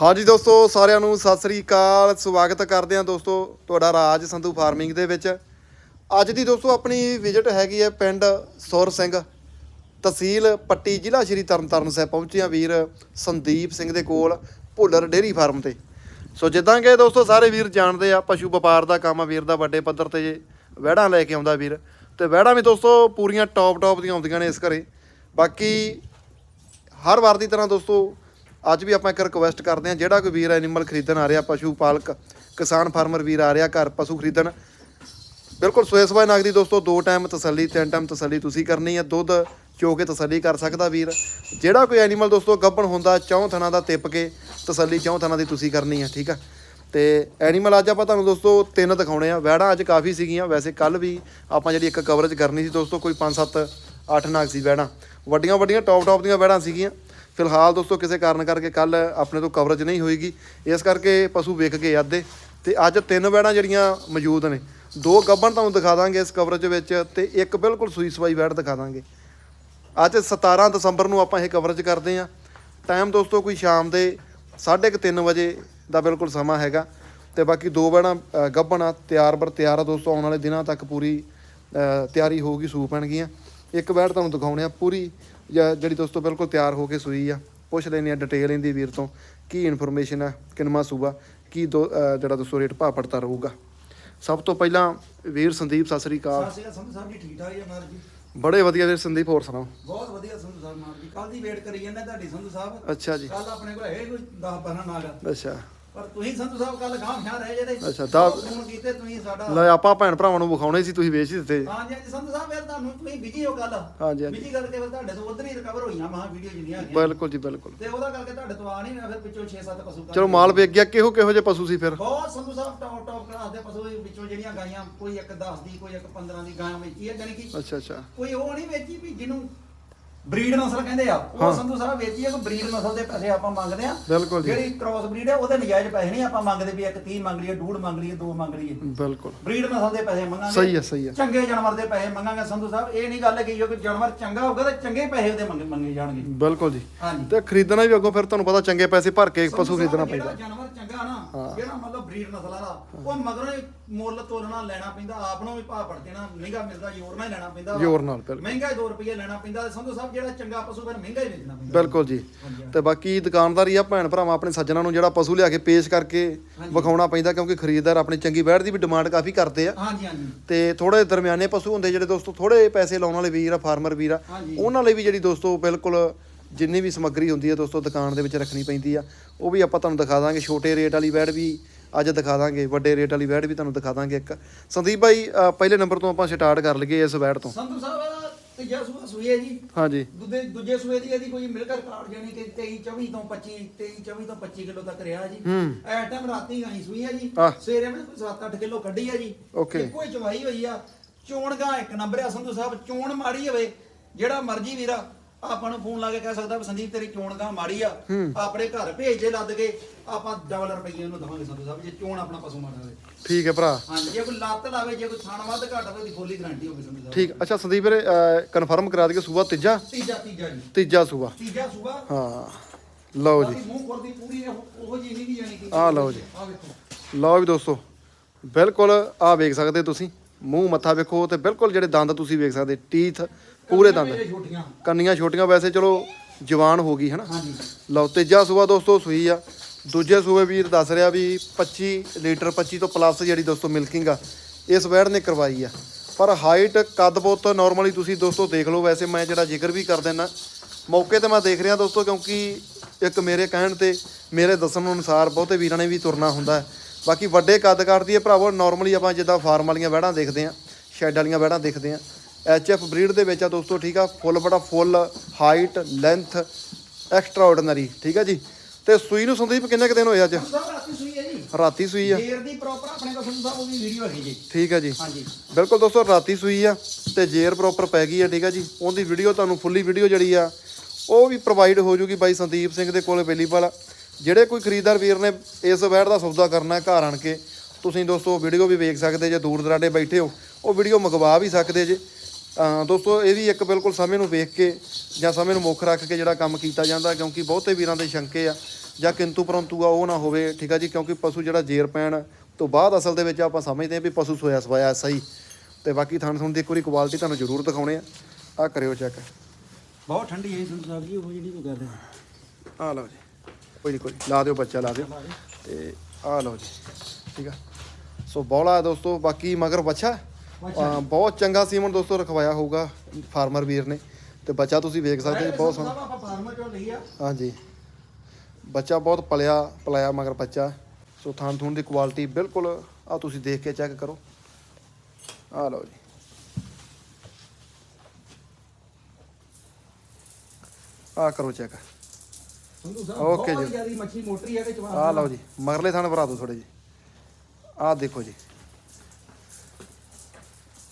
ਹਾਂਜੀ ਦੋਸਤੋ, ਸਾਰਿਆਂ ਨੂੰ ਸਤਿ ਸ੍ਰੀ ਅਕਾਲ। ਸਵਾਗਤ ਕਰਦੇ ਹਾਂ ਦੋਸਤੋ ਤੁਹਾਡਾ ਰਾਜ ਸੰਧੂ ਫਾਰਮਿੰਗ ਦੇ ਵਿੱਚ। ਅੱਜ ਦੀ ਦੋਸਤੋ ਆਪਣੀ ਵਿਜ਼ਿਟ ਹੈਗੀ ਹੈ ਪਿੰਡ ਸੁਰ ਸਿੰਘ। ਤਹਿਸੀਲ ਪੱਟੀ ਜ਼ਿਲ੍ਹਾ ਸ਼੍ਰੀ ਤਰਨਤਾਰਨ ਸਾਹਿਬ ਪਹੁੰਚੇ ਹਾਂ ਵੀਰ ਸੰਦੀਪ ਸਿੰਘ ਦੇ ਕੋਲ ਭੁੱਲਰ ਡੇਰੀ ਫਾਰਮ ਤੇ। ਸੋ ਜਿੱਦਾਂ ਕਿ ਦੋਸਤੋ ਸਾਰੇ ਵੀਰ ਜਾਣਦੇ ਆ, ਪਸ਼ੂ ਵਪਾਰ ਦਾ ਕੰਮ ਆ ਵੀਰ ਦਾ, ਵੱਡੇ ਪੱਧਰ ਤੇ ਵਹਿੜਾਂ ਲੈ ਕੇ ਆਉਂਦਾ ਵੀਰ। ਤੇ ਵਹਿੜਾਂ ਵੀ ਦੋਸਤੋ ਪੂਰੀਆਂ ਟੌਪ ਟੌਪ ਦੀਆਂ ਆਉਂਦੀਆਂ ਨੇ ਇਸ ਘਰੇ। ਬਾਕੀ ਹਰ ਵਾਰ ਦੀ ਤਰ੍ਹਾਂ ਦੋਸਤੋ ਅੱਜ ਵੀ ਆਪਾਂ ਇੱਕ ਰਿਕੁਐਸਟ ਕਰਦੇ ਹਾਂ, ਜਿਹੜਾ ਕੋਈ ਵੀਰ ਐਨੀਮਲ ਖਰੀਦਣ ਆ ਰਿਹਾ, ਪਸ਼ੂ ਪਾਲਕ, ਕਿਸਾਨ ਫਾਰਮਰ ਵੀਰ ਆ ਰਿਹਾ, ਘਰ ਪਸ਼ੂ ਖਰੀਦਣ। ਬਿਲਕੁਲ ਸੋਏ ਸਵਾਏ ਨਗ ਦੀ ਦੋਸਤੋ, ਦੋ ਟਾਈਮ ਤਸੱਲੀ, ਤਿੰਨ ਟਾਈਮ ਤਸੱਲੀ ਤੁਸੀਂ ਕਰਨੀ ਹੈ। ਦੁੱਧ, ਚੋ ਕੇ ਤਸੱਲੀ ਕਰ ਸਕਦਾ ਵੀਰ। ਜਿਹੜਾ ਕੋਈ ਐਨੀਮਲ ਦੋਸਤੋ ਗੱਭਣ ਹੁੰਦਾ, ਚੌਂ ਥਣਾ ਦਾ ਤਿੱਪ ਕੇ ਤਸੱਲੀ ਚੌਂ ਥਣਾ ਦੀ ਤੁਸੀਂ ਕਰਨੀ ਹੈ, ਠੀਕ ਆ? ਤੇ ਐਨੀਮਲ ਅੱਜ ਆਪਾਂ ਤੁਹਾਨੂੰ ਦੋਸਤੋ ਤਿੰਨ ਦਿਖਾਉਣੇ ਆ। ਵੈੜਾਂ ਅੱਜ ਕਾਫੀ ਸੀਗੀਆਂ। ਵੈਸੇ ਕੱਲ ਵੀ ਆਪਾਂ ਜਿਹੜੀ ਇੱਕ ਕਵਰੇਜ ਕਰਨੀ ਸੀ ਦੋਸਤੋ, ਕੋਈ 5 7 8 ਨਾਗ ਸੀ ਵੈੜਾਂ। ਵੱਡੀਆਂ ਵੱਡੀਆਂ ਟੌਪ ਟੌਪ ਦੀਆਂ ਵੈੜਾਂ ਸੀਗੀਆਂ। ਫਿਲਹਾਲ ਦੋਸਤੋ ਕਿਸੇ ਕਾਰਨ ਕਰਕੇ ਕੱਲ ਆਪਣੇ ਤੋਂ ਕਵਰੇਜ ਨਹੀਂ ਹੋਏਗੀ। ਇਸ ਕਰਕੇ ਪਸ਼ੂ ਵਿਕ ਗਏ ਅੱਧੇ। ਤੇ ਅੱਜ ਤਿੰਨ ਵੈੜਾਂ ਜਿਹੜੀਆਂ ਮੌਜੂਦ ਨੇ ਦੋ ਗੱਭਣ ਤੁਹਾਨੂੰ ਦਿਖਾ ਦਾਂਗੇ ਇਸ ਕਵਰੇਜ ਵਿੱਚ ਤੇ ਇੱਕ ਬਿਲਕੁਲ ਸੂਈ ਸਵਾਈ ਵੈੜ ਦਿਖਾ ਦਾਂਗੇ। ਅੱਜ 17 ਦਸੰਬਰ ਨੂੰ ਆਪਾਂ ਇਹ ਕਵਰੇਜ ਕਰਦੇ ਹਾਂ। ਟਾਈਮ ਦੋਸਤੋ ਕੋਈ ਸ਼ਾਮ ਦੇ 3:30 ਵਜੇ ਦਾ ਬਿਲਕੁਲ ਸਮਾਂ ਹੈਗਾ। ਤੇ ਬਾਕੀ ਦੋ ਵੈੜਾਂ ਅ, ਗੱਭਣ ਆ ਤਿਆਰ ਬਰ ਤਿਆਰ ਆ ਦੋਸਤੋ। ਆਉਣ ਵਾਲੇ ਦਿਨਾਂ ਤੱਕ ਪੂਰੀ ਅ, ਤਿਆਰੀ ਹੋਊਗੀ ਸੂ ਪੈਣਗੀਆਂ ਇੱਕ ਵੈੜ ਤੁਹਾਨੂੰ ਦਿਖਾਉਣੇ ਆ ਪੂਰੀ ਜ- ਜਿਹੜੀ ਦੋਸਤੋ ਬਿਲਕੁਲ ਤਿਆਰ ਹੋ ਕੇ ਸੂਈ ਆ ਪੁੱਛ ਲੈਂਦੇ ਆ ਡਿਟੇਲ ਇਹਦੀ ਵੀਰ ਤੋਂ ਕੀ ਇਨਫੋਰਮੇਸ਼ਨ ਆ ਕਿੰਨਵਾਂ ਸੂਆ ਕੀ ਜਿਹੜਾ ਦੋਸਤੋ ਰੇਟ ਭਾਅ ਪੜਤਾ ਰਹੂਗਾ। ਸਭ ਤੋਂ ਪਹਿਲਾਂ ਵੀਰ ਸੰਦੀਪ ਸਤਿ ਸ੍ਰੀ ਅਕਾਲ। ਸਤਿ ਸ਼੍ਰੀ ਅਕਾਲ ਸੰਧੂ ਸਾਹਿਬ ਜੀ ਠੀਕ ਠਾਕ ਜੀ ਅਮਰ ਜੀ? ਬੜੇ ਵਧੀਆ ਵੀਰ ਸੰਦੀਪ ਹੋਰ ਸੁਣਾਓ? ਬਹੁਤ ਵਧੀਆ ਸੰਧੂ ਸਾਹਿਬ ਮਾਰ ਜੀ ਕੱਲ ਦੀ ਵੇਟ ਕਰੀ ਜਾਂਦੇ ਤੁਹਾਡੀ ਸੰਧੂ ਸਾਹਿਬ। ਅੱਛਾ ਜੀ। ਕੱਲ ਆਪਣੇ ਕੋਲ ਹੈ ਕੋਈ 10 12 ਨਾਗ ਅੱਛਾ। ਪਰ ਤੁਸੀਂ ਸੰਧੂ ਸਾਹਿਬ ਕੱਲ ਗਾਂਵ ਖਿਆ ਰਹੇ ਜਿਹੜੇ ਅੱਛਾ, ਦਸ- ਬਹੁਤ ਫੋਨ ਕੀਤੇ ਤੁਸੀਂ ਸਾਡਾ ਲੈ ਆਪਾਂ ਭੈਣ ਭਰਾਵਾਂ ਨੂੰ ਵਿਖਾਉਣੇ ਸੀ ਤੁਸੀਂ ਵੇਚ ਹੀ ਦਿੱਤੇ। ਹਾਂਜੀ ਹਾਂਜੀ ਸੰਧੂ ਸਾਹਿਬ ਫਿਰ ਤੁਹਾਨੂੰ ਤੁਸੀਂ ਬਿਜ਼ੀ ਹੋ ਕੱਲ ਹਾਂਜੀ, ਹਾਂਜੀ। ਬਿਜ਼ੀ ਕਰਕੇ ਫਿਰ ਤੁਹਾਡੇ ਤੋਂ ਉਧਰ ਹੀ ਰਿਕਵਰ ਹੋਈਆਂ ਮਹਾ ਵੀਡੀਓ ਜਿੰਨੀਆਂ ਹੈਗੀਆਂ। ਬਿਲਕੁਲ ਜੀ ਬਿਲਕੁਲ। ਤੇ ਉਹਦਾ ਕਰਕੇ ਤੁਹਾਡੇ ਤੋਂ ਆ ਨਹੀਂ ਮੈਂ ਫਿਰ ਪਿੱਛੋਂ 6-7 ਪਸ਼ੂ ਕੱਢ ਚਲੋ ਮਾਲ ਵੇਚ ਗਿਆ ਕਿਹੋ ਕਿਹੋ ਜਿਹੇ ਪਸ਼ੂ ਸੀ ਫਿਰ? ਬਹੁਤ Sandhu Sahib top top class ਦੇ ਪਸ਼ੂ ਵਿੱਚੋਂ ਜਿਹੜੀਆਂ ਗਾਈਆਂ ਕੋਈ ਇੱਕ 10 ਦੀ ਕੋਈ ਇੱਕ 15 ਦੀ ਗਾਂ ਵੇਚੀ ਹੈ ਜਾਨੀ ਕਿ ਅੱਛਾ ਅੱਛਾ। ਕੋਈ ਉਹ ਨਹੀਂ ਵੇਚੀ ਵੀ ਜਿਹਨੂੰ ਬਰੀਡ ਨਸਲ ਕਹਿੰਦੇ ਆ। ਉਹ ਸੰਧੂ ਸਾਹਿਬ ਵੇਚੀ ਆ ਕੋਈ ਬਰੀਡ ਨਸਲ ਦੇ ਪੈਸੇ ਆਪਾਂ ਮੰਗਦੇ ਆ। ਬਿਲਕੁਲ ਜੀ। ਜਿਹੜੀ ਕ੍ਰਾਸ ਬਰੀਡ ਹੈ ਉਹਦੇ ਨਜਾਇਜ਼ ਪੈਸੇ ਨਹੀਂ ਆਪਾਂ ਮੰਗਦੇ ਵੀ ਇੱਕ 30 ਮੰਗ ਲਈਏ ਡੂਢ ਮੰਗ ਲਈਏ ਦੋ ਮੰਗ ਲਈਏ। ਬਿਲਕੁਲ। ਬਰੀਡ ਨਸਲ ਦੇ ਪੈਸੇ ਮੰਗਾਂਗੇ। ਸਹੀ ਹੈ ਸਹੀ ਹੈ ਚੰਗੇ ਜਾਨਵਰ ਦੇ ਪੈਸੇ ਮੰਗਾਂਗੇ ਸੰਧੂ ਸਾਹਿਬ। ਇਹ ਨਹੀਂ ਗੱਲ ਕਿ ਜੋ ਕਿ ਜਾਨਵਰ ਚੰਗਾ ਹੋਊਗਾ ਤਾਂ ਚੰਗੇ ਪੈਸੇ ਉਹਦੇ ਮੰਗੇ ਮੰਗੇ ਜਾਣਗੇ। ਬਿਲਕੁਲ ਜੀ। ਤੇ ਖਰੀਦਣਾ ਵੀ ਅੱਗੋਂ ਫਿਰ ਤੁਹਾਨੂੰ ਪਤਾ ਚੰਗੇ ਪੈਸੇ ਭਰ ਕੇ ਪਸ਼ੂ ਖਰੀਦਣਾ ਪੈਂਦਾ। ਜਾਨਵਰ ਚੰਗਾ ਨਾ। ਜਿਹੜਾ ਮਤਲਬ ਬਰੀਡ ਨਸਲਾਂ ਦਾ ਉਹ ਮਗਰੋਂ ਮੁੱਲ ਤੋਲਣਾ ਲੈਣਾ ਪੈਂਦਾ। ਆਪ ਨੂੰ ਵੀ ਭਾਅ ਪੜ ਦੇਣਾ ਮਹਿੰਗਾ ਮਿਲਦਾ ਜ਼ੋਰ ਨਾਲ ਲੈਣਾ ਪੈਂਦਾ। ਜ਼ੋਰ ਨਾਲ ਮਹਿੰਗਾ 2 ਰੁਪਏ ਲੈਣਾ ਪੈਂਦਾ। ਸੰਧੂ ਸਾਹਿਬ ਜਿਹੜਾ ਚੰਗਾ ਪਸ਼ੂ ਫਿਰ ਮਹਿੰਗਾ ਹੀ ਵੇਚਣਾ ਪੈਂਦਾ। ਬਿਲਕੁਲ ਜੀ। ਤੇ ਬਾਕੀ ਦੁਕਾਨਦਾਰੀ ਆ ਭੈਣ ਭਰਾਵਾਂ ਆਪਣੇ ਸੱਜਣਾ ਨੂੰ ਜਿਹੜਾ ਪਸ਼ੂ ਲਿਆ ਕੇ ਪੇਸ਼ ਕਰਕੇ। ਵਿਖਾਉਣਾ ਪੈਂਦਾ ਕਿਉਂਕਿ ਖਰੀਦਦਾਰ ਆਪਣੀ ਚੰਗੀ ਵੈੜ ਦੀ ਵੀ ਡਿਮਾਂਡ ਕਾਫੀ ਕਰਦੇ ਆ। ਹਾਂਜੀ ਹਾਂਜੀ। ਤੇ ਥੋੜੇ ਦਰਮਿਆਨੇ ਪਸ਼ੂ ਹੁੰਦੇ ਜਿਹੜੇ ਦੋਸਤੋ ਥੋੜੇ ਪੈਸੇ ਲਾਉਣ ਵਾਲੇ ਵੀਰ ਆ ਫਾਰਮਰ ਵੀਰ ਆ। ਉਹਨਾਂ ਲਈ ਵੀ ਜਿਹੜੀ ਦੋਸਤੋ ਬਿਲਕੁਲ ਜਿੰਨੀ ਵੀ ਸਮੱਗਰੀ ਹੁੰਦੀ ਹੈ ਦੋਸਤੋ ਦੁਕਾਨ ਦੇ ਵਿੱਚ ਰੱਖਣੀ ਪੈਂਦੀ ਆ। ਉਹ ਵੀ ਆਪਾਂ ਤੁਹਾਨੂੰ ਦਿਖਾ ਦਾਂਗੇ ਛੋਟੇ ਰੇਟ ਵਾਲੀ ਵੈੜ ਵੀ ਅੱਜ ਦਿਖਾ ਦਾਂਗੇ ਵੱਡੇ ਰੇਟ ਵਾਲੀ ਵੈੜ ਵੀ ਤੁਹਾਨੂੰ ਦਿਖਾ ਦਾਂਗੇ ਇੱਕ। ਸੰਦੀਪ ਭਾਈ ਪਹਿਲੇ ਨੰਬਰ ਤੋਂ ਆਪਾਂ ਸਟਾਰਟ ਕਰ ਲਈਏ ਇਸ ਵੈੜ ਤੋਂ। ਸੰਧੂ ਸਾਹਿਬ ਸੂਆ ਹੈ ਜੀ। ਹਾਂਜੀ। ਦੂਜੇ ਦੂਜੇ ਸੂਏ ਦੀ ਇਹਦੀ ਕੋਈ ਮਿਲਕਰ ਕਾਰਡ ਜਾਨੀ ਕਿ 23 24 ਤੋਂ 25 23 24 ਤੋਂ 25 ਕਿਲੋ ਤੱਕ ਰਿਹਾ ਜੀ। ਹੂੰ। ਐ ਟਾਈਮ ਰਾਤੀ ਗਾਈ ਸੂਈ ਹੈ ਜੀ। ਆਹ। ਸਵੇਰੇ ਮੈਂ ਕੋਈ 7-8 ਕਿਲੋ ਕੱਢੀ ਹੈ ਜੀ। Okay। ਇੱਕੋ ਹੀ ਚਵਾਈ ਹੋਈ ਆ। ਚੋਣ ਗਾਂ ਇੱਕ ਨੰਬਰ ਆ ਸੰਧੂ ਸਾਹਿਬ। ਚੋਣ ਮਾੜੀ ਹੋਵੇ ਜਿਹੜਾ ਮਰਜ਼ੀ ਵੀਰਾ। ਆਪਾਂ ਨੂੰ ਫੋਨ ਲਾ ਕੇ ਕਹਿ ਸਕਦਾ ਵੀ ਸੰਦੀਪ ਤੇਰੀ ਚੋਣ ਗਾਂ ਮਾੜੀ ਆ। ਆਪਣੇ ਘਰ ਭੇਜ ਦੇ ਲੱਦ ਕੇ ਆਪਾਂ ਡਬਲ ਰੁਪਈਏ ਉਹਨੂੰ ਦਵਾਂਗੇ ਸੰਧੂ ਸਾਹਿਬ ਜੇ ਚੋਣ ਆਪਣਾ ਪਸ਼ੂ ਮਾੜਾ ਹੋਵੇ। ਠੀਕ ਹੈ ਭਰਾ। ਹਾਂਜੀ ਜੇ ਕੋਈ ਲੱਤ ਲਾਵੇ ਜੇ ਕੋਈ ਥਣ ਵੱਧ ਘੱਟ ਹੋਵੇ ਉਹਦੀ ਫੁੱਲੀ ਗਾਰੰਟੀ ਹੋਵੇ ਸੰਧੂ ਸਾਹਿਬ। ਠੀਕ ਅੱਛਾ ਸੰਦੀਪ ਵੀਰੇ ਕਨਫਰਮ ਕਰਾ ਦਈਏ ਸੂਬਾ ਤੀਜਾ? ਤੀਜਾ ਤੀਜਾ ਜੀ। ਤੀਜਾ ਸੂਬਾ। ਤੀਜਾ ਸੂਬਾ। ਹਾਂ ਲਓ ਜੀ। ਮੂੰਹ ਖੁਰਦੀ ਪੂਰੀ ਉਹ- ਜੀ ਨਹੀਂ ਗੀ ਜਾਣੀ ਕਿ ਆਹ ਲਓ ਜੀ। ਆਹ ਵੇਖੋ। ਲਓ ਵੀ ਦੋਸਤੋ ਬਿਲਕੁਲ ਆ ਵੇਖ ਸਕਦੇ ਤੁਸੀਂ। ਮੂੰਹ ਮੱਥਾ ਵੇਖੋ ਤੇ ਬਿਲਕੁਲ ਜਿਹੜੇ ਦੰਦ ਤੁਸੀਂ ਵੇਖ ਸਕਦੇ ਟੀਥ ਪੂਰੇ ਦੰਦ। ਮੇਰੇ ਛੋਟੀਆਂ। ਕੰਨੀਆਂ ਛੋਟੀਆਂ ਵੈਸੇ ਚਲੋ ਜਵਾਨ ਹੋ ਗਈ ਹਨਾ? ਹਾਂਜੀ। ਲਓ ਤੀਜਾ ਸੂਆ ਦੋਸਤੋ ਸੂਈ ਆ। ਦੂਜੇ ਸੂਏ ਵੀਰ ਦੱਸ ਰਿਹਾ ਵੀ 25 ਲੀਟਰ 25 ਤੋਂ ਪਲੱਸ ਜਿਹੜੀ ਦੋਸਤੋ ਮਿਲਕਿੰਗ ਆ ਇਸ ਵੈੜ ਨੇ ਕਰਵਾਈ ਆ। ਪਰ ਹਾਈਟ ਕੱਦ ਬਹੁਤ ਨਾਰਮਲੀ ਤੁਸੀਂ ਦੋਸਤੋ ਦੇਖ ਲਓ ਵੈਸੇ ਮੈਂ ਜਿਹੜਾ ਜ਼ਿਕਰ ਵੀ ਕਰ ਦਿੰਦਾ ਮੌਕੇ ਤੇ ਮੈਂ ਦੇਖ ਰਿਹਾ ਦੋਸਤੋ ਕਿਉਂਕਿ ਇੱਕ ਮੇਰੇ ਕਹਿਣ ਤੇ ਮੇਰੇ ਦੱਸਣ ਅਨੁਸਾਰ ਬਹੁਤੇ ਵੀਰਾਂ ਨੇ ਵੀ ਤੁਰਨਾ ਹੁੰਦਾ ਬਾਕੀ ਵੱਡੇ ਕੱਦ ਕੱਟਦੀ ਹੈ ਭਰਾਵੋ ਨਾਰਮਲੀ ਆਪਾਂ ਜਿੱਦਾਂ ਫਾਰਮ ਵਾਲੀਆਂ ਵੈੜਾਂ ਦੇਖਦੇ ਆ ਸ਼ੈੱਡ ਵਾਲੀਆਂ ਵੈੜਾਂ ਦੇਖਦੇ ਆ ਐਚ ਐਫ ਬਰੀਡ ਦੇ ਵਿੱਚ ਆ ਦੋਸਤੋ ਠੀਕ ਆ? ਫੁੱਲ ਬੜਾ full height length extraordinary ਠੀਕ ਆ ਜੀ? ਤੇ ਸੂਈ ਨੂੰ ਸੰਦੀਪ ਕਿੰਨੇ ਕੁ ਦਿਨ ਹੋਏ ਅੱਜ? ਰਾਤੀ ਸੂਈ ਹੈ ਜੀ। ਰਾਤੀ ਸੂਈ ਆ। ਜੇਰ ਦੀ ਪ੍ਰੋਪਰ ਆਪਣੇ ਕੋਲ ਸੰਧੂ ਸਾਹਿਬ ਉਹ ਵੀ ਵੀਡੀਓ ਹੈਗੀ ਜੀ। ਠੀਕ ਆ ਜੀ। ਹਾਂਜੀ। ਬਿਲਕੁਲ ਦੋਸਤੋ ਰਾਤੀ ਸੂਈ ਆ ਤੇ ਜੇਰ ਪ੍ਰੋਪਰ ਪੈ ਗਈ ਆ ਠੀਕ ਆ ਜੀ? ਉਹਦੀ ਵੀਡੀਓ ਤੁਹਾਨੂੰ ਫੁੱਲੀ ਵੀਡੀਓ ਜਿਹੜੀ ਆ ਉਹ ਵੀ ਪ੍ਰੋਵਾਈਡ ਹੋ ਜੂਗੀ ਬਾਈ ਸੰਦੀਪ ਸਿੰਘ ਦੇ ਕੋਲ ਅਵੇਲੇਬਲ ਆ ਜਿਹੜੇ ਕੋਈ ਖਰੀਦਦਾਰ ਵੀਰ ਨੇ ਇਸ ਵੈੜ ਦਾ ਸੌਦਾ ਕਰਨਾ ਹੈ ਘਰ ਆਣ ਕੇ ਤੁਸੀਂ ਦੋਸਤੋ ਵੀਡੀਓ ਵੀ ਵੇਖ ਸਕਦੇ ਜੇ ਦੂਰ ਦਰਾਡੇ ਬੈਠੇ ਹੋ ਉਹ ਵੀਡੀਓ ਮੰਗਵਾ ਵੀ ਸਕਦੇ ਜੇ। ਦੋਸਤੋ ਇਹ ਵੀ ਇੱਕ ਬਿਲਕੁਲ ਸਮੇਂ ਨੂੰ ਵੇਖ ਕੇ ਜਾਂ ਸਮੇਂ ਨੂੰ ਮੁੱਖ ਰੱਖ ਕੇ ਜਿਹੜਾ ਕੰਮ ਕੀਤਾ ਜਾਂਦਾ ਕਿਉਂਕਿ ਬਹੁਤੇ ਵੀਰਾਂ ਦੇ ਸ਼ੰਕੇ ਆ ਜਾਂ ਕਿੰਤੂ ਪਰੰਤੂ ਆ ਉਹ ਨਾ ਹੋਵੇ ਠੀਕ ਆ ਜੀ? ਕਿਉਂਕਿ ਪਸ਼ੂ ਜਿਹੜਾ ਜੇਰ ਪੈਣ ਤੋਂ ਬਾਅਦ ਅਸਲ ਦੇ ਵਿੱਚ ਆਪਾਂ ਸਮਝਦੇ ਹਾਂ ਵੀ ਪਸ਼ੂ ਸੋਇਆ ਸਵਾਇਆ ਸਹੀ ਤੇ ਬਾਕੀ ਥਣ ਥਣ ਦੀ ਇੱਕ ਵਾਰੀ ਕੁਆਲਿਟੀ ਤੁਹਾਨੂੰ ਜ਼ਰੂਰ ਦਿਖਾਉਣੇ ਆ। ਆ ਕਰਿਓ ਚੈੱਕ ਬਹੁਤ ਠੰਡੀ ਹੈ ਸੰਧੂ ਸਾਹਿਬ ਜੀ ਉਹ ਜਿਹੜੀ ਤੂੰ ਕਰਦੇ ਆ। ਲਓ ਜੀ। ਕੋਈ ਨਹੀਂ ਕੋਈ ਲਾ ਦਿਓ ਬੱਚਾ ਲਾ ਦਿਓ। ਤੇ ਆ ਲਓ ਜੀ। ਠੀਕ ਆ। ਸੋ ਬੌਲਾ ਦੋਸਤੋ ਬਾਕੀ ਮਗਰ ਬੱਚਾ। ਅਹ ਬਹੁਤ ਚੰਗਾ ਸੀਮਨ ਦੋਸਤੋ ਰਖਵਾਇਆ ਹੋਊਗਾ ਫਾਰਮਰ ਵੀਰ ਨੇ। ਤੇ ਬੱਚਾ ਤੁਸੀਂ ਵੇਖ ਸਕਦੇ ਜੀ, ਬਹੁਤ ਸੋਹਣਾ। ਆਪਾਂ ਫਾਰਮਰ ਚੋਂ ਲਈ ਆ ਹਾਂਜੀ। ਬੱਚਾ ਬਹੁਤ ਪਲਿਆ ਪਲਾਇਆ ਮਗਰ ਬੱਚਾ। ਸੋ ਥਾਨ ਥੂਨ ਦੀ ਕੁਆਲਿਟੀ ਬਿਲਕੁਲ ਆ ਤੁਸੀਂ ਦੇਖ ਕੇ ਚੈੱਕ ਕਰੋ। ਆ ਲਓ ਜੀ। ਆ ਕਰੋ ਚੈੱਕ ਸੰਧੂ ਸਾਹਿਬ Okay ਬਹੁਤ ਜੀ। ਜ਼ਿਆਦੀ ਮੱਛੀ ਮੋਟਰੀ ਹੈ ਆ ਲਓ ਜੀ ਮਗਰਲੇ ਥਾਨ ਭਰਾ ਦਿਓ ਥੋੜੇ ਜੀ ਆ ਦੇਖੋ ਜੀ।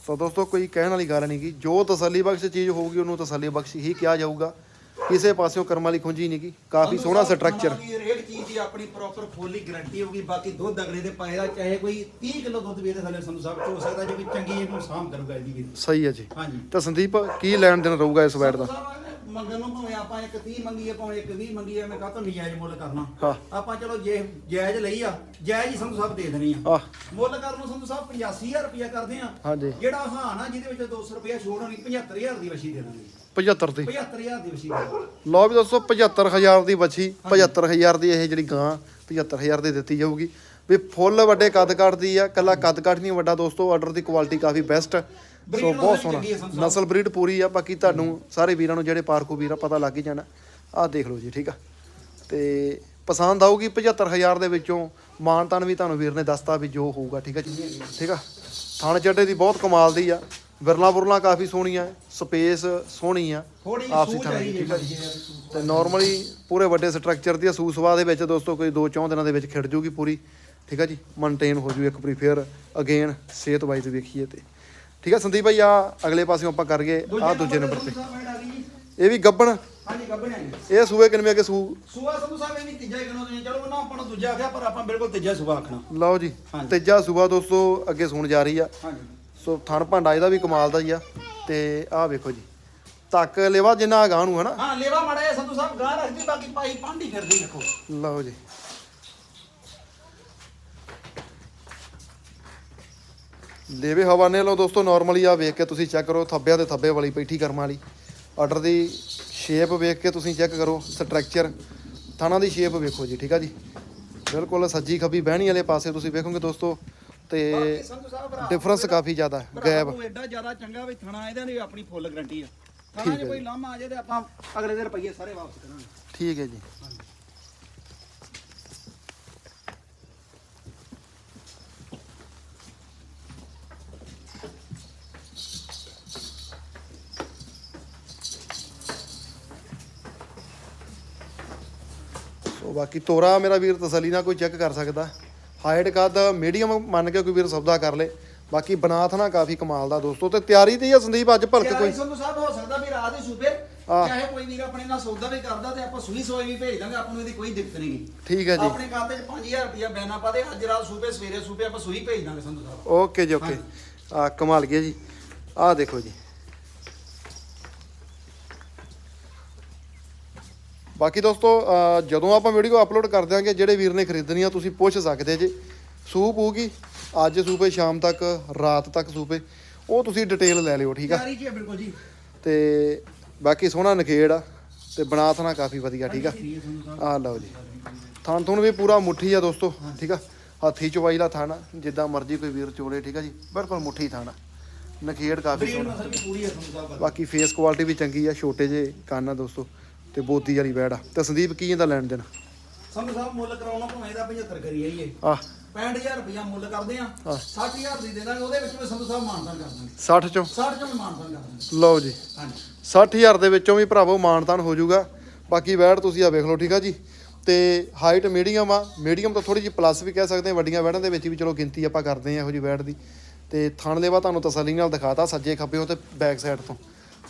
ਸੋ ਦੋਸਤੋ ਕੋਈ ਕਹਿਣ ਵਾਲੀ ਗੱਲ ਨਹੀਂ ਗੀ। ਜੋ ਤਸੱਲੀ ਬਖਸ਼ ਚੀਜ਼ ਹੋਊਗੀ ਉਹਨੂੰ ਤਸੱਲੀ ਬਖਸ਼ ਹੀ ਕਿਹਾ ਜਾਊਗਾ। ਕਿਸੇ ਪਾਸਿਓਂ ਕਰਮ ਵਾਲੀ ਖੁੰਝੀ ਨਹੀਂ ਗੀ। ਕਾਫੀ ਸੋਹਣਾ ਸਟਰਕਚਰ ਖਾਣਾ ਦੀ ਹਰੇਕ ਚੀਜ਼ ਦੀ ਆਪਣੀ ਪ੍ਰੋਪਰ ਫੁੱਲੀ ਗਾਰੰਟੀ ਹੋਊਗੀ ਬਾਕੀ ਦੁੱਧ ਅਗਲੇ ਦੇ ਪਾਏ ਦਾ ਚਾਹੇ ਕੋਈ 30 ਕਿਲੋ ਦੁੱਧ ਵੀ ਇਹਦੇ ਥੱਲੇ ਸੰਧੂ ਸਾਹਿਬ ਚੋ ਸਕਦਾ ਜੇ ਕੋਈ ਚੰਗੀ ਇਹਨੂੰ ਸਾਂਭ ਕਰੂਗਾ ਇਹਦੀ ਵੀ ਸਹੀ ਹੈ ਜੀ। ਹਾਂਜੀ। ਤਾਂ ਸੰਦੀਪ ਕੀ ਲੈਣ ਦੇਣ ਰਹੂਗਾ ਇਸ ਵੈਟ ਦਾ? ਮੰਗਣ ਨੂੰ ਭਾਵੇਂ ਆਪਾਂ ਇੱਕ 30 ਮੰਗੀਏ ਭਾਵੇਂ ਇੱਕ 20 ਮੰਗੀਏ ਮੈਂ ਕਾਹਤੋਂ ਨਜਾਇਜ਼ ਮੁੱਲ ਕਰਨਾ? ਹਾਂ। ਆਪਾਂ ਚਲੋ ਜੇ ਜਾਇਜ਼ ਲਈ ਆ ਜਾਇਜ਼ ਹੀ ਸੰਧੂ ਸਾਹਿਬ ਦੇ ਦੇਣੀ ਆ। ਆ ਮੁੱਲ ਕਰਨ ਨੂੰ ਸੰਧੂ ਸਾਹਿਬ 85000 ਰੁਪਇਆ ਕਰਦੇ ਆ। ਹਾਂਜੀ। ਜਿਹੜਾ ਹਾਂ ਨਾ ਜਿਹਦੇ ਵਿੱਚ 200 ਰੁਪਇਆ ਛੋੜ ਹੋਣੀ 75000 ਦੀ ਵਸ਼ੀ ਦੇ ਦਾਂਗੇ। 75 ਦੀ। 75000 ਦੀ ਵਸ਼ੀ ਦੇ ਦਾਂਗੇ। ਲਓ ਵੀ ਦੋਸਤੋ 75000 ਦੀ ਬੱਚੀ 75000 ਦੀ ਇਹ ਜਿਹੜੀ ਗਾਂ 75000 ਦੀ ਦਿੱਤੀ ਜਾਊਗੀ। ਵੀ ਫੁੱਲ ਵੱਡੇ ਕੱਦ ਕੱਟਦੀ ਆ ਕੱਲਾ ਕੱਦ ਕੱਟ ਨਹੀਂ ਵੱਡਾ ਦੋਸਤੋ ਆਰਡਰ ਦੀ ਕੁਆਲਿਟੀ ਕਾਫੀ ਬੈਸਟ ਸੋ ਬਹੁਤ ਸੋਹਣਾ। ਨਸਲ ਬਰੀਡ ਪੂਰੀ ਆ ਬਾਕੀ ਤੁਹਾਨੂੰ ਸਾਰੇ ਵੀਰਾਂ ਨੂੰ ਜਿਹੜੇ ਪਾਰਕੂ ਵੀਰ ਆ ਪਤਾ ਲੱਗ ਹੀ ਜਾਣਾ। ਆਹ ਦੇਖ ਲਓ ਜੀ ਠੀਕ ਆ। ਤੇ ਪਸੰਦ ਆਊਗੀ 75000 ਦੇ ਵਿੱਚੋਂ ਮਾਨਤਾਨ ਵੀ ਤੁਹਾਨੂੰ ਵੀਰ ਨੇ ਦੱਸਤਾ ਵੀ ਜੋ ਹੋਊਗਾ ਠੀਕ ਆ ਜੀ। ਠੀਕ ਆ? ਥਣ ਚੱਡੇ ਦੀ ਬਹੁਤ ਕਮਾਲ ਦੀ ਆ। ਵਿਰਲਾ ਬੁਰਲਾ ਕਾਫੀ ਸੋਹਣੀਆਂ ਸਪੇਸ ਸੋਹਣੀ ਆ। ਆਪਸੀ ਸੂਝ ਥਾਂ ਆਈ ਦੀ, ਠੀਕ ਆ ਜੀ। ਤੇ ਨਾਰਮਲੀ ਪੂਰੇ ਵੱਡੇ ਸਟਰਕਚਰ ਦੀ ਸੂਸਵਾ ਦੇ ਵਿੱਚ ਦੋਸਤੋ ਕੋਈ 2-4 ਦਿਨਾਂ ਦੇ ਵਿੱਚ ਖਿੜ ਜੂਗੀ ਪੂਰੀ ਠੀਕ ਆ ਜੀ। ਮੇਨਟੇਨ ਹੋ ਜੂ ਇੱਕ ਵਾਰੀ ਫੇਰ ਅਗੇਨ ਸਿਹਤ ਵਾਈਜ਼ ਵੇਖੀਏ ਤੇ। ਠੀਕ ਆ ਸੰਦੀਪ ਭਾਈ ਆ ਅਗਲੇ ਪਾਸਿਓਂ ਆਪਾਂ ਕਰ ਗਏ ਆ ਦੂਜੇ ਨੰਬਰ ਤੇ ਇਹ ਵੀ ਗੱਬਣ। ਹਾਂਜੀ ਗੱਬਣ ਹੈ। ਇਹ ਸੂਏ ਕਿੰਨੇ ਅੱਗੇ ਸੂ ਸੂਆ ਸੰਧੂ ਸਾਹਿਬ ਇਹ ਵੀ ਤੀਜਾ ਹੀ ਗਿਣੋ ਤੁਸੀਂ ਚਲੋ ਨਾ ਆਪਾਂ ਨੂੰ ਦੂਜਾ ਆਖਿਆ ਪਰ ਆਪਾਂ ਬਿਲਕੁਲ ਤੀਜਾ ਸੂਆ ਆਖਣਾ। ਲਓ ਜੀ। ਤੀਜਾ ਸੂਆ ਦੋਸਤੋ ਅੱਗੇ ਸੁਣ ਜਾ ਰਹੀ ਆ। ਹਾਂਜੀ। ਸੋ ਥਣ ਭਾਂਡਾ ਇਹਦਾ ਵੀ ਕਮਾਲ ਦਾ ਹੀ ਆ। ਤੇ ਆਹ ਵੇਖੋ ਜੀ ਤੱਕ ਲੇਵਾ ਜਿੰਨਾ ਗਾਂ ਨੂੰ ਹਨਾ? ਹਾਂ ਲੇਵਾ ਮਾੜਾ ਸੰਧੂ ਸਾਹਿਬ ਗਾਂ ਰੱਖਦੀ ਬਾਕੀ ਪਾਈ ਪਾਂਡੀ ਫਿਰਦੀ ਦੇਖੋ। ਲਓ ਜੀ। ਲੇਵੇ ਹਵਾਨੇ ਲਓ ਦੋਸਤੋ ਨਾਰਮਲੀ ਆ ਵੇਖ ਕੇ ਤੁਸੀਂ ਚੈੱਕ ਕਰੋ ਥੱਬਿਆਂ ਦੇ ਥੱਬੇ ਵਾਲੀ ਪੈਠੀ ਕਰਮ ਵਾਲੀ। ਆਰਡਰ ਦੀ ਸ਼ੇਪ ਵੇਖ ਕੇ ਤੁਸੀਂ ਚੈੱਕ ਕਰੋ ਸਟਰਕਚਰ ਥਾਣਾ ਦੀ ਸ਼ੇਪ ਵੇਖੋ ਜੀ ਠੀਕ ਆ ਜੀ? ਬਿਲਕੁਲ ਸੱਜੀ ਖੱਬੀ ਬਹਿਣੀ ਵਾਲੇ ਪਾਸੇ ਤੁਸੀਂ ਵੇਖੋਗੇ ਦੋਸਤੋ ਤੇ ਡਿਫਰੈਂਸ ਕਾਫੀ ਜ਼ਿਆਦਾ ਗੈਪ ਉਹ ਐਡਾ ਜ਼ਿਆਦਾ ਚੰਗਾ ਵੀ ਥਣਾ ਇਹਦਾ ਦੀ ਆਪਣੀ ਫੁੱਲ ਗਾਰੰਟੀ ਆ। ਥਣਾ ਜੇ ਕੋਈ ਲਾਮਾ ਆ ਜਾਏ ਤੇ ਆਪਾਂ ਅਗਲੇ ਦੇ ਰੁਪਈਏ ਸਾਰੇ ਵਾਪਸ ਕਰਾਂਗੇ। ਠੀਕ ਹੈ ਜੀ। ਸੋ ਬਾਕੀ ਤੋਰਾ ਮੇਰਾ ਵੀਰ ਤਸੱਲੀ ਨਾਲ ਕੋਈ ਚੈੱਕ ਕਰ ਸਕਦਾ। ਹਾਈਟ ਕੱਦ ਮੀਡੀਅਮ ਮੰਨ ਕੇ ਕੋਈ ਵੀਰ ਸੌਦਾ ਕਰ ਲੇ। ਬਾਕੀ ਬਨਾਥ ਨਾ ਕਾਫੀ ਕਮਾਲ ਦਾ ਦੋਸਤੋ ਤੇ ਤਿਆਰੀ ਤੇ ਹੀ ਆ ਸੰਦੀਪ ਅੱਜ ਭਲਕ ਕੋਈ। ਸੰਧੂ ਸਾਹਿਬ ਹੋ ਸਕਦਾ ਵੀ ਰਾਤ ਹੀ ਸੂਬੇ। ਚਾਹੇ ਕੋਈ ਵੀਰ ਆਪਣੇ ਨਾਲ ਸੌਦਾ ਵੀ ਕਰਦਾ ਤੇ ਆਪਾਂ ਸੂਈ ਸੋਈ ਵੀ ਭੇਜ ਦਾਂਗੇ ਆਪਾਂ ਨੂੰ ਇਹਦੀ ਕੋਈ ਦਿੱਕਤ ਨਹੀਂਗੀ ਠੀਕ ਹੈ ਜੀ। ਆਪਣੇ ਖਾਤੇ 'ਚ 5000 ਰੁਪਇਆ ਬੈਨਾ ਪਾ ਦੇ ਅੱਜ ਰਾਤ ਸੂਬੇ ਸਵੇਰੇ ਸੂਬੇ ਆਪਾਂ ਸੂਈ ਭੇਜ ਦਾਂਗੇ ਸੰਧੂ ਸਾਹਿਬ। ਓਕੇ ਜੀ ਓਕੇ ਆ ਕਮਾਲ ਗਿਆ ਜੀ। ਆਹ ਦੇਖੋ ਜੀ। ਬਾਕੀ ਦੋਸਤੋ ਜਦੋਂ ਆਪਾਂ ਵੀਡੀਓ ਅਪਲੋਡ ਕਰ ਦਿਆਂਗੇ ਜਿਹੜੇ ਵੀਰ ਨੇ ਖਰੀਦਣੀ ਆ ਤੁਸੀਂ ਪੁੱਛ ਸਕਦੇ ਜੇ। ਸੂਪ ਹੋਊਗੀ ਅੱਜ ਸੂਪੇ ਸ਼ਾਮ ਤੱਕ ਰਾਤ ਤੱਕ ਸੂਪੇ ਉਹ ਤੁਸੀਂ ਡਿਟੇਲ ਲੈ ਲਿਓ ਠੀਕ ਆ? ਹੈ ਬਿਲਕੁਲ ਜੀ। ਤੇ ਬਾਕੀ ਸੋਹਣਾ ਨਖੇੜ ਆ ਤੇ ਬਣਾਥਣਾ ਕਾਫੀ ਵਧੀਆ ਠੀਕ ਆ? ਆ ਲਓ ਜੀ। ਥਣ ਥੁਣ ਵੀ ਪੂਰਾ ਮੁੱਠੀ ਆ ਦੋਸਤੋ ਠੀਕ ਆ? ਹਾਥੀ ਚਵਾਈ ਦਾ ਥਾਣਾ ਜਿੱਦਾਂ ਮਰਜ਼ੀ ਕੋਈ ਵੀਰ ਚੋਲੇ ਠੀਕ ਆ ਜੀ? ਬਿਲਕੁਲ ਮੁੱਠੀ ਥਾਣਾ ਨਖੇੜ ਕਾਫੀ ਸੋਹਣਾ। ਬਾਕੀ ਫੇਸ ਕੁਆਲਿਟੀ ਵੀ ਚੰਗੀ ਆ ਛੋਟੇ ਜੇ ਕੰਨ ਆ ਦੋਸਤੋ। ਤੇ ਬੋਦੀ ਵਾਲੀ ਵੈੜ ਆ। ਤੇ ਸੰਦੀਪ ਕੀ ਇਹਦਾ ਲੈਣ ਦੇਣ? ਸੰਧੂ ਸਾਹਿਬ ਮੁੱਲ ਕਰਾਉਣਾ ਭਾਵੇਂ ਇਹਦਾ 75 ਕਰੀ ਆਈਏ ਆ। 65000 ਰੁਪਇਆ ਮੁੱਲ ਕਰਦੇ ਆ। ਹਾਂ। 60000 ਦੀ ਦੇ ਦਾਂਗੇ ਉਹਦੇ ਵਿੱਚ ਵੀ ਸੰਧੂ ਸਾਹਿਬ ਮਾਨਦਾਨ ਕਰ ਦਾਂਗੇ। 60 ਚੋਂ? 60 ਚੋਂ ਵੀ ਮਾਨਦਾਨ ਕਰ ਦਾਂਗੇ। ਲਓ ਜੀ। ਹਾਂਜੀ। 60000 ਦੇ ਵਿੱਚੋਂ ਵੀ ਭਰਾਵੋ ਮਾਨਤਾਨ ਹੋ ਜਾਊਗਾ। ਬਾਕੀ ਵੈੜ ਤੁਸੀਂ ਆ ਵੇਖ ਲਓ ਠੀਕ ਆ ਜੀ? ਤੇ ਹਾਈਟ ਮੀਡੀਅਮ ਆ। ਮੀਡੀਅਮ ਤੋਂ ਥੋੜੀ ਜਿਹੀ ਪਲੱਸ ਵੀ ਕਹਿ ਸਕਦੇ ਆ ਵੱਡੀਆਂ ਵੈੜਾਂ ਦੇ ਵਿੱਚ ਵੀ ਚਲੋ ਗਿਣਤੀ ਆਪਾਂ ਕਰਦੇ ਆ ਇਹੋ ਜੀ ਵੈੜ ਦੀ। ਤੇ ਥਣ ਲੇਵਾ ਤੁਹਾਨੂੰ ਤਸੱਲੀ ਨਾਲ ਦਿਖਾਤਾ ਸੱਜੇ ਖੱਬੇ ਤੇ ਬੈਕ ਸਾਈਡ ਤੋਂ।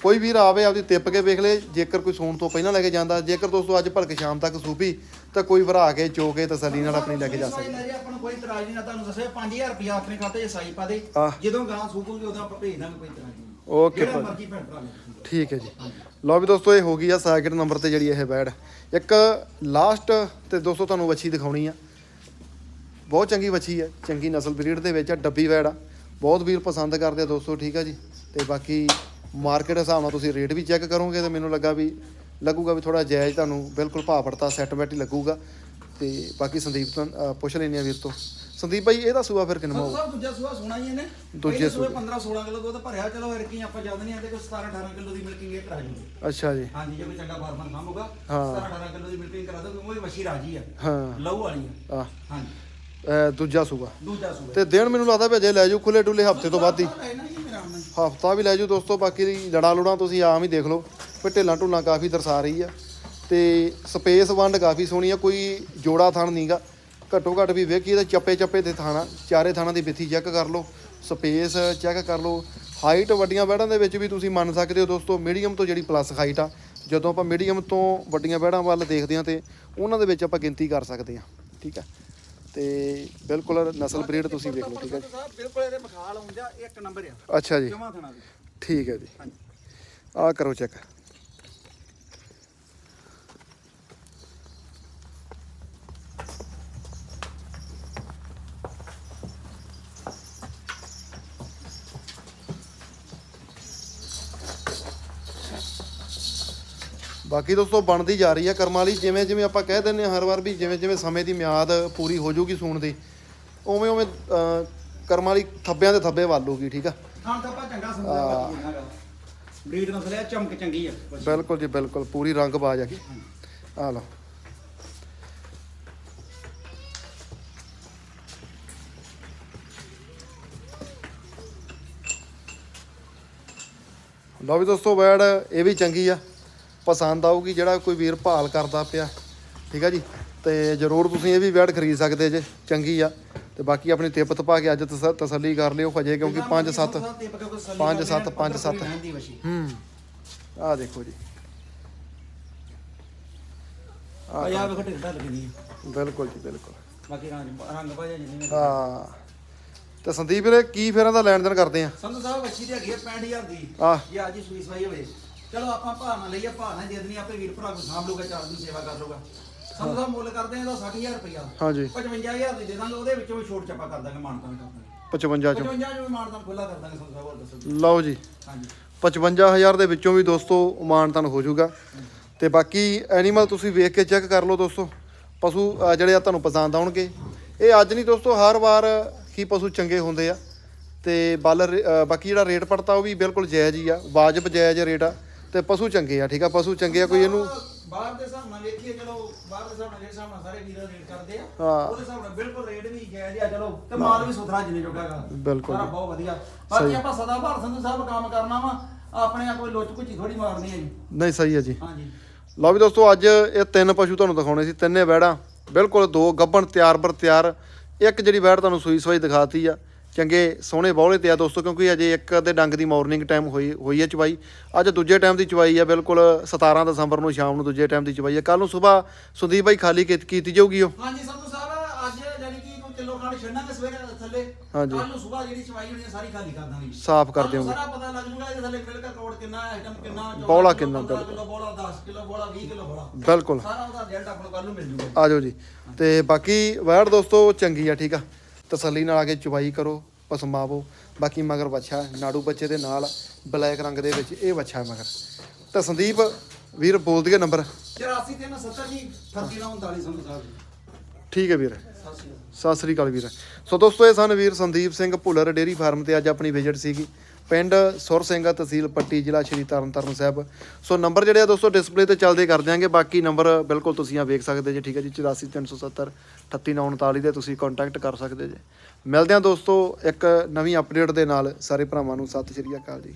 ਕੋਈ ਵੀਰ ਆਵੇ ਆਪਦੀ ਤਿੱਪ ਕੇ ਵੇਖ ਲੇ ਜੇਕਰ ਕੋਈ ਸੌਣ ਤੋਂ ਪਹਿਲਾਂ ਲੈ ਕੇ ਜਾਂਦਾ ਜੇਕਰ ਦੋਸਤੋ ਅੱਜ ਭਲਕੇ ਸ਼ਾਮ ਤੱਕ ਸੂਪੀ ਤਾਂ ਕੋਈ ਭਰਾ ਕੇ ਚੋ ਕੇ ਤਸੱਲੀ ਨਾਲ ਆਪਣੀ ਲੈ ਕੇ ਜਾ ਸਕਦਾ। ਜੀ ਆਪਾਂ ਨੂੰ ਕੋਈ ਇਤਰਾਜ਼ ਨਹੀਂ ਨਾ ਤੁਹਾਨੂੰ ਦੱਸਿਆ 5000 ਰੁਪਇਆ ਆਪਣੇ ਖਾਤੇ 'ਚ ਸਾਈ ਪਾ ਦੇ। ਆਹ। ਜਦੋਂ ਗਾਂ ਸੂਕੂਗੀ ਉਦੋਂ ਆਪਾਂ ਭੇਜ ਦਾਂਗੇ ਕੋਈ ਇਤਰਾਜ਼ ਨਹੀਂ। ਓਕੇ ਭਾਜੀ। ਭਰਾ। ਠੀਕ ਹੈ ਜੀ। ਲਓ ਵੀ ਦੋਸਤੋ ਇਹ ਹੋ ਗਈ ਆ ਸੈਕਿੰਡ ਨੰਬਰ ਤੇ ਜਿਹੜੀ ਇਹ ਬੈਡ। ਇੱਕ ਲਾਸਟ ਤੇ ਦੋਸਤੋ ਤੁਹਾਨੂੰ ਵੱਛੀ ਦਿਖਾਉਣੀ ਆ। ਬਹੁਤ ਚੰਗੀ ਵੱਛੀ ਹੈ ਚੰਗੀ ਨਸਲ ਬਰੀਡ ਦੇ ਵਿੱਚ ਆ ਡੱਬੀ ਵੈੜ ਆ। ਬਹੁਤ ਵੀਰ ਪਸੰਦ ਕਰਦੇ ਆ ਦੋਸਤੋ ਠੀਕ ਆ ਜੀ। ਤੇ ਬਾਕੀ ਮਾਰਕੀਟ ਹਿਸਾਬ ਨਾਲ ਤੁਸੀਂ ਰੇਟ ਵੀ ਚੈੱਕ ਕਰੋਗੇ ਤੇ ਮੈਨੂੰ ਲੱਗਾ ਵੀ ਲੱਗੂਗਾ ਵੀ ਥੋੜਾ ਜਾਇਜ਼ ਤੁਹਾਨੂੰ ਬਿਲਕੁਲ ਭਾਅ ਪੜਤਾ ਸੈੱਟ ਬੈਟ ਹੀ ਲੱਗੂਗਾ। ਤੇ ਬਾਕੀ ਸੰਦੀਪ ਤੋਂ ਅ, ਪੁੱਛ ਲੈਂਦੇ ਆ ਵੀਰ ਤੋਂ। ਸੰਦੀਪ ਭਾਈ ਇਹਦਾ ਸੂਆ ਫਿਰ ਕਿੰਨਾ ਹੋਊ? ਸਾਹਿਬ ਦੂਜਾ ਸੂਆ ਸੁਣਾ ਹੀ ਇਹਨੇ ਦੂਜੇ ਸੂਏ ਸੂਏ। 15 16 ਕਿਲੋ ਦੁੱਧ ਭਰਿਆ ਚਲੋ ਫਿਰ ਕੀ ਆਪਾਂ ਜਦ ਨਹੀਂ ਆਂਦੇ ਕੋਈ 17 18 ਕਿਲੋ ਦੀ ਮਿਲਕਿੰਗ ਇਹ ਕਰਾ ਜੂਗੇ ਅੱਛਾ ਜੀ। ਹਾਂਜੀ ਜੇ ਕੋਈ ਚੰਗਾ ਫਾਰਮਰ ਸਾਂਭੂਗਾ ਹਾਂ। 17 18 ਕਿਲੋ ਦੀ ਮਿਲਕਿੰਗ ਕਰਾ ਦੋ ਕਿਉਂਕਿ ਉਹ ਵਸ਼ੀ ਰਾਜੀ ਆ। ਹਾਂ। ਲਹੂ ਵਾਲੀ ਆ। ਆ ਹਾਂਜੀ। ਅ, ਦੂਜਾ ਸੂਆ। ਦੂਜਾ ਸੂਆ। ਤੇ ਦਿਨ ਮੈਨੂੰ ਲੱਗਦਾ ਅਜੇ ਲੈ ਜਾਓ ਖੁੱਲੇ ਡੁੱਲੇ ਹਫ਼ਤੇ ਤੋਂ ਵੱਧ ਹੀ। ਲੈਣਾ ਹਫਤਾ ਵੀ ਲੈ ਜਾਓ ਦੋਸਤੋ, ਬਾਕੀ ਦੀ ਲੜਾ ਲੁੜਾ ਤੁਸੀਂ ਆਮ ਹੀ ਦੇਖ ਲਓ। ਵੀ ਢਿੱਲਾਂ ਢੁੱਲਾਂ ਕਾਫੀ ਦਰਸਾ ਰਹੀ ਆ। ਤੇ ਸਪੇਸ ਵੰਡ ਕਾਫੀ ਸੋਹਣੀ ਆ, ਕੋਈ ਜੋੜਾ ਥਣ ਨਹੀਂਗਾ ਘੱਟੋ ਘੱਟ ਵੀ ਵੇਖੀ ਇਹਦਾ ਚੱਪੇ ਚੱਪੇ ਤੇ ਥਾਣਾ, ਚਾਰੇ ਥਾਣਾ ਦੀ ਬਿੱਥੀ ਚੈੱਕ ਕਰ ਲਓ। ਸਪੇਸ ਚੈੱਕ ਕਰ ਲਓ। ਹਾਈਟ ਵੱਡੀਆਂ ਬੈੜਾਂ ਦੇ ਵਿੱਚ ਵੀ ਤੁਸੀਂ ਮੰਨ ਸਕਦੇ ਹੋ ਦੋਸਤੋ, ਮੀਡੀਅਮ ਤੋਂ ਜਿਹੜੀ ਪਲੱਸ ਹਾਈਟ ਆ, ਜਦੋਂ ਆਪਾਂ ਮੀਡੀਅਮ ਤੋਂ ਵੱਡੀਆਂ ਬੈੜਾਂ ਵੱਲ ਦੇਖਦੇ ਹਾਂ ਤੇ ਉਹਨਾਂ ਦੇ ਵਿੱਚ ਆਪਾਂ ਗਿਣਤੀ ਕਰ ਸਕਦੇ ਹਾਂ। ਠੀਕ ਆ? ਤੇ ਬਿਲਕੁਲ ਨਸਲ ਬਰੀਡ ਤੁਸੀਂ ਵੇਖ ਲਓ ਠੀਕ ਹੈ ਸਾਹਿਬ ਬਿਲਕੁਲ ਇਹਦੇ ਮਖਾਲ ਆਉਂਦਾ ਇੱਕ ਨੰਬਰ ਆ। ਅੱਛਾ ਜੀ। ਜਮਾ ਥਣਾ ਦੀ। ਠੀਕ ਹੈ ਜੀ। ਹਾਂਜੀ। ਆਹ ਕਰੋ ਚੈੱਕ। ਬਾਕੀ ਦੋਸਤੋ ਬਣਦੀ ਜਾ ਰਹੀ ਹੈ ਕਰਮਾਂ ਵਾਲੀ ਜਿਵੇਂ ਜਿਵੇਂ ਆਪਾਂ ਕਹਿ ਹਾਂ ਹਰ ਵਾਰ ਵੀ ਜਿਵੇਂ ਜਿਵੇਂ ਸਮੇਂ ਦੀ ਮਿਆਦ ਪੂਰੀ ਹੋ ਜਾਊਗੀ ਸੂਣ ਦੀ ਉਵੇਂ ਉਵੇਂ ਕਰਮਾਂ ਵਾਲੀ ਥੱਬਿਆਂ ਦੇ ਥੱਬੇ ਵੱਲ ਹੋਊਗੀ ਠੀਕ ਆ? ਖਾਣ ਤਾਂ ਆਪਾਂ ਚੰਗਾ ਸਮਝਿਆ ਬਾਕੀ ਇਹਨਾਂ ਦਾ ਬਰੀਡ ਨਸਲ ਹੈ ਚਮਕ ਚੰਗੀ ਆ ਬਸ। ਬਿਲਕੁਲ ਜੀ ਬਿਲਕੁਲ ਪੂਰੀ ਰੰਗ ਬਾਜ ਹੈਗੀ। ਆ ਲਓ। ਲਓ ਵੀ ਦੋਸਤੋ ਬੈਡ ਇਹ ਵੀ ਚੰਗੀ ਆ। ਪਸੰਦ ਆਊਗੀ ਜਿਹੜਾ ਕੋਈ ਵੀਰ ਭਾਲ ਕਰਦਾ ਪਿਆ। ਠੀਕ ਆ ਜੀ? ਤੇ ਜਰੂਰ ਤੁਸੀਂ ਇਹ ਵੀ ਬੈਡ ਖਰੀਦ ਸਕਦੇ ਜੇ ਚੰਗੀ ਆ। ਤੇ ਬਾਕੀ ਆਪਣੀ ਤਿੱਪ ਤਪਾ ਕੇ ਅੱਜ ਤਸ- ਤਸੱਲੀ ਕਰ ਲਿਓ ਹਜੇ ਕਿਉਂਕਿ 5 7 ਪੰਜ, ਸੱਤ, ਪੰਜ, ਸੱਤ। ਹੂੰ। ਆ ਦੇਖੋ ਜੀ। ਆ ਯਾਰ ਵੇਖੋ ਢਿੱਡਾ ਲੱਗਦੀ ਆ ਬਿਲਕੁਲ ਜੀ ਬਿਲਕੁਲ। ਬਾਕੀ ਰੰਗ ਰੰਗ ਭਾਜਾ ਜਿੰਨੇ ਹਾਂ। ਤੇ ਸੰਦੀਪ ਵੀਰੇ ਕੀ ਫਿਰ ਇਹਦਾ ਲੈਣ ਦੇਣ ਕਰਦੇ ਆ? ਸੰਧੂ ਸਾਹਿਬ ਅੱਛੀ ਤੇ ਹੈਗੀ ਆ 65000 ਦੀ। ਆਹ। ਜੇ ਅੱਜ ਹੀ ਸੂਈ ਸਵਾਈ ਹੋਵੇ। ਚਲੋ ਆਪਾਂ ਨਾਲ ਲਈਏ ਭਾਅ ਨਾਲ ਦੇ ਦੇਣੀ ਆਪੇ ਵੀਰ ਭਰਾ ਨੂੰ ਸਾਂਭ ਲੂਗਾ ਚਾਰ ਦਿਨ ਸੇਵਾ ਕਰ ਲੂਗਾ ਸਾਹਿਬ ਮੁੱਲ ਕਰਦੇ ਆ ਇਹਦਾ 60000 ਰੁਪਇਆ। ਹਾਂਜੀ। 55000 ਦੀ ਦੇ ਦਾਂਗੇ ਉਹਦੇ ਵਿੱਚੋਂ ਛੋਟ ਚੱਪਾ ਕਰ ਦਾਂਗੇ ਮਾਨਤਾਨ ਕਰ ਦਾਂਗੇ। 55 ਚੋਂ। 55 ਜੋ ਵੀ ਮਾਨਤਾਨ ਖੁੱਲਾ ਕਰ ਦਾਂਗੇ ਸਾਹਿਬ ਹੋਰ ਦੱਸੋ ਲਓ ਜੀ। ਹਾਂਜੀ। 55000 ਦੇ ਵਿੱਚੋਂ ਵੀ ਦੋਸਤੋ ਮਾਨਤਨ ਹੋ ਜਾਊਗਾ। ਤੇ ਬਾਕੀ ਐਨੀਮਲ ਤੁਸੀਂ ਵੇਖ ਕੇ ਚੈੱਕ ਕਰ ਲਓ ਦੋਸਤੋ ਪਸ਼ੂ ਜਿਹੜੇ ਆ ਤੁਹਾਨੂੰ ਪਸੰਦ ਆਉਣਗੇ। ਇਹ ਅੱਜ ਨਹੀਂ ਦੋਸਤੋ ਹਰ ਵਾਰ ਹੀ ਪਸ਼ੂ ਚੰਗੇ ਹੁੰਦੇ ਆ। ਤੇ ਬਲ ਰੇ- ਅਹ, ਬਾਕੀ ਜਿਹੜਾ ਰੇਟ ਪੜਤਾ ਉਹ ਵੀ ਬਿਲਕੁਲ ਜਾਇਜ਼ ਹੀ ਆ ਵਾਜਬ ਜਾਇਜ਼ ਰੇਟ ਆ। ਤੇ ਪਸ਼ੂ ਚੰਗੇ ਆ ਠੀਕ ਆ? ਪਸ਼ੂ ਚੰਗੇ ਆ ਕੋਈ ਇਹਨੂੰ ਬਾਹਰ ਦੇ ਹਿਸਾਬ ਨਾਲ ਵੇਖੀਏ ਚਲੋ ਬਾਹਰ ਦੇ ਹਿਸਾਬ ਨਾਲ ਜਿਹੜੇ ਹਿਸਾਬ ਨਾਲ ਸਾਰੇ ਵੀਰ ਰੇਟ ਕਰਦੇ ਆ ਹਾਂ। ਉਹਦੇ ਹਿਸਾਬ ਨਾਲ ਬਿਲਕੁਲ ਰੇਟ ਵੀ ਜਾਇਜ਼ ਆ ਚਲੋ ਤੇ ਮਾਲ ਵੀ ਸੁਥਰਾ ਜਿੰਨੇ ਜੋਗਾਗਾ ਬਿਲਕੁਲ ਜੀ। ਬਹੁਤ ਵਧੀਆ। ਬਾਕੀ ਆਪਾਂ ਸਦਾ ਭਾਰ ਸੰਧੂ ਸਾਹਿਬ ਕੰਮ ਕਰਨਾ ਵਾ ਆਪਣੇ ਆ ਕੋਈ ਲੁੱਚ ਕੁਚੀ ਥੋੜੀ ਮਾਰਨੀ ਹੈ ਜੀ ਨਹੀਂ ਸਹੀ ਹੈ ਜੀ। ਹਾਂਜੀ। ਲਓ ਵੀ ਦੋਸਤੋ ਅੱਜ ਇਹ ਤਿੰਨ ਪਸ਼ੂ ਤੁਹਾਨੂੰ ਦਿਖਾਉਣੇ ਸੀ ਤਿੰਨੇ ਵੈੜਾਂ ਬਿਲਕੁਲ ਦੋ ਗੱਬਣ ਤਿਆਰ ਬਰ ਤਿਆਰ ਇੱਕ ਜਿਹੜੀ ਵੈੜ ਤੁਹਾਨੂੰ ਸੂਈ ਸਵਾਈ ਦਿਖਾਤੀ ਆ। ਚੰਗੇ ਸੋਹਣੇ ਬੌਲੇ ਤੇ ਆ ਦੋਸਤੋ ਕਿਉਂਕਿ ਅਜੇ ਇੱਕ ਦੇ ਡੰਗ ਦੀ ਮਾਰਨਿੰਗ ਟਾਈਮ ਹੋਈ ਹੋਈ ਹੈ ਚਵਾਈ। ਅੱਜ ਦੂਜੇ ਟਾਈਮ ਦੀ ਚਵਾਈ ਆ ਬਿਲਕੁਲ 17 ਦਸੰਬਰ ਨੂੰ ਸ਼ਾਮ ਨੂੰ ਦੂਜੇ ਟਾਈਮ ਦੀ ਚਵਾਈ ਆ ਕੱਲ ਨੂੰ ਸਵੇਰ ਸੁਦੀਪ ਭਾਈ ਖਾਲੀ ਕੀਤੀ ਜਾਊਗੀ ਉਹ। ਹਾਂਜੀ ਸੰਧੂ ਸਾਹਿਬ ਅੱਜ ਜਾਨੀ ਕਿ ਕੋਈ ਕਿਲੋ ਖਾਣ ਛੱਡਾਂਗੇ ਸਵੇਰੇ ਥੱਲੇ ਹਾਂਜੀ। ਕੱਲ ਨੂੰ ਸਵੇਰ ਜਿਹੜੀ ਚਵਾਈ ਹੋਣੀ ਸਾਰੀ ਖਾਲੀ ਕਰ ਦਾਂਗੇ। ਸਾਫ਼ ਕਰ ਦਿਓਗੇ ਸਾਰਾ ਪਤਾ ਲੱਗ ਜੂਗਾ ਇਹਦੇ ਥੱਲੇ ਮਿਲਕ ਕਰੋੜ ਕਿੰਨਾ ਆਈਟਮ ਕਿੰਨਾ ਬੌਲਾ ਕਿੱਲੋ, ਕਿੰਨਾ, ਕਿਲੋ ਬੋਲਾ 10 ਕਿਲੋ ਬੋਲਾ 20 ਕਿਲੋ ਬੋਲਾ। ਬਿਲਕੁਲ। ਸਾਰਾ ਉਹਦਾ ਰਿਜ਼ਲਟ ਆਪਾਂ ਨੂੰ ਕੱਲ ਨੂੰ ਮਿਲ ਜੂਗਾ। ਆ ਜਾਓ ਜੀ। ਤੇ ਬਾਕੀ ਵੈੜ ਦੋਸਤੋ ਚੰਗੀ ਆ ਠੀਕ ਆ। ਤਸੱਲੀ ਨਾਲ ਆ ਕੇ ਚਵਾਈ ਕਰੋ ਪਸਮਾਵੋ ਬਾਕੀ ਮਗਰ ਬੱਚਾ ਨਾੜੂ ਬੱਚੇ ਦੇ ਨਾਲ ਬਲੈਕ ਰੰਗ ਦੇ ਵਿੱਚ ਇਹ ਬੱਚਾ ਮਗਰ। ਤਾਂ ਸੰਦੀਪ ਵੀਰ ਬੋਲ ਦਈਏ ਨੰਬਰ। 84 370 ਜੀ 3939 ਸੰਧੂ ਸਾਹਿਬ ਜੀ ਠੀਕ ਹੈ ਵੀਰ। ਸਤਿ ਸ੍ਰੀ ਅਕਾਲ। ਵੀਰ। ਸੋ ਦੋਸਤੋ ਇਹ ਸਨ ਵੀਰ ਸੰਦੀਪ ਸਿੰਘ ਭੁੱਲਰ ਡੇਰੀ ਫਾਰਮ ਤੇ ਅੱਜ ਆਪਣੀ ਵਿਜ਼ਿਟ ਸੀਗੀ। ਪਿੰਡ ਸੁਰ ਸਿੰਘ ਤਹਿਸੀਲ ਪੱਟੀ ਜ਼ਿਲ੍ਹਾ ਸ਼੍ਰੀ ਤਰਨਤਾਰਨ ਸਾਹਿਬ। ਸੋ ਨੰਬਰ ਜਿਹੜੇ ਆ ਦੋਸਤੋ ਡਿਸਪਲੇ ਤੇ ਚੱਲਦੇ ਕਰ ਦਿਆਂਗੇ। ਬਾਕੀ ਨੰਬਰ ਬਿਲਕੁਲ ਤੁਸੀਂ ਆ ਵੇਖ ਸਕਦੇ ਜੇ, ਠੀਕ ਹੈ ਜੀ? 84370 38939 ਦੇ ਤੁਸੀਂ ਕੰਟੈਕਟ ਕਰ ਸਕਦੇ ਜੇ। ਮਿਲਦੇ ਹਾਂ ਦੋਸਤੋ ਇੱਕ ਨਵੀਂ ਅਪਡੇਟ ਦੇ ਨਾਲ। ਸਾਰੇ ਭਰਾਵਾਂ ਨੂੰ ਸਤਿ ਸ਼੍ਰੀ ਅਕਾਲ ਜੀ।